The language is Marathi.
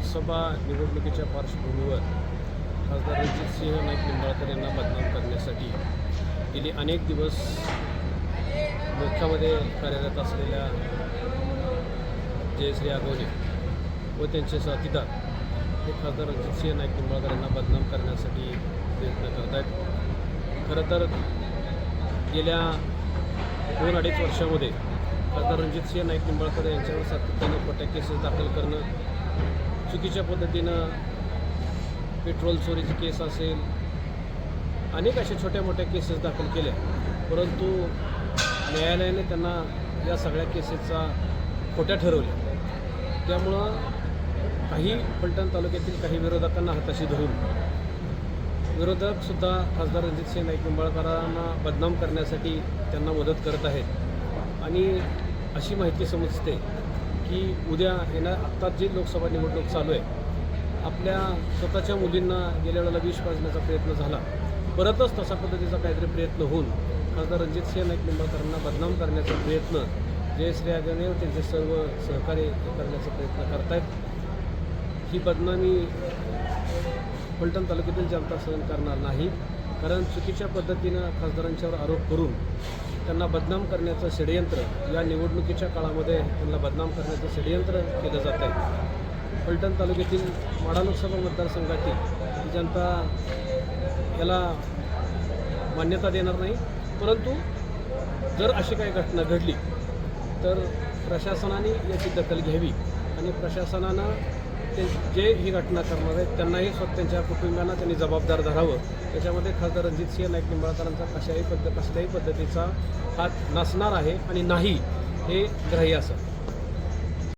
लोकसभा निवडणुकीच्या पार्श्वभूमीवर खासदार रणजितसिंह नाईक निंबाळकर यांना बदनाम करण्यासाठी गेली अनेक दिवस मोख्यामध्ये कार्यरत असलेल्या जयश्री आगवणे व त्यांचे साथीदार हे खासदार रणजितसिंह नाईक निंबाळकर यांना बदनाम करण्यासाठी प्रयत्न करत आहेत खरं तर गेल्या दोन अडीच वर्षामध्ये खासदार रणजितसिंह नाईक निंबाळकर यांच्यावर सातत्यानं खोट्या केसेस दाखल करणं चुकीच्या पद्धतीनं पेट्रोल चोरीची केस असेल अनेक अशा छोट्या मोठ्या केसेस दाखल केल्या. परंतु न्यायालयाने त्यांना या सगळ्या केसेसचा खोट्या ठरवल्या. त्यामुळं काही फलटण तालुक्यातील काही विरोधकांना हाताशी धरून विरोधकसुद्धा खासदार रणजितसिंह नाईक निंबाळकरांना बदनाम करण्यासाठी त्यांना मदत करत आहेत. आणि अशी माहिती समजते की उद्या येणार आत्ताच जी लोकसभा निवडणूक चालू आहे आपल्या स्वतःच्या मुलींना गेल्या वेळेला विष पाजण्याचा प्रयत्न झाला. परतच तशा पद्धतीचा काहीतरी प्रयत्न होऊन खासदार रणजितसिंह नाईक निंबाळकरांना बदनाम करण्याचा प्रयत्न जयश्री आगाने त्यांचे सर्व सहकार्य करण्याचा प्रयत्न करतायत. ही बदनामी फलटण तालुक्यातील जनता सहन करणार नाही. कारण चुकीच्या पद्धतीनं खासदारांच्यावर आरोप करून त्यांना बदनाम करण्याचं षडयंत्र या निवडणुकीच्या काळामध्ये त्यांना बदनाम करण्याचं षडयंत्र केलं जात आहे. फलटण तालुक्यातील माडा लोकसभा मतदारसंघातील जनता याला मान्यता देणार नाही. परंतु जर अशी काही घटना घडली तर प्रशासनाने याची दखल घ्यावी आणि प्रशासनानं ते जे ही घटना करणार आहेत त्यांनाही स्वतः त्यांच्या कुटुंबियांना त्यांनी जबाबदार धरावं. त्याच्यामध्ये खासदार रणजितसिंह नाईक निंबाळकरांचा कशाही पद्धत कसल्याही पद्धतीचा हात नसणार आहे आणि नाही हे ग्राह्य असं.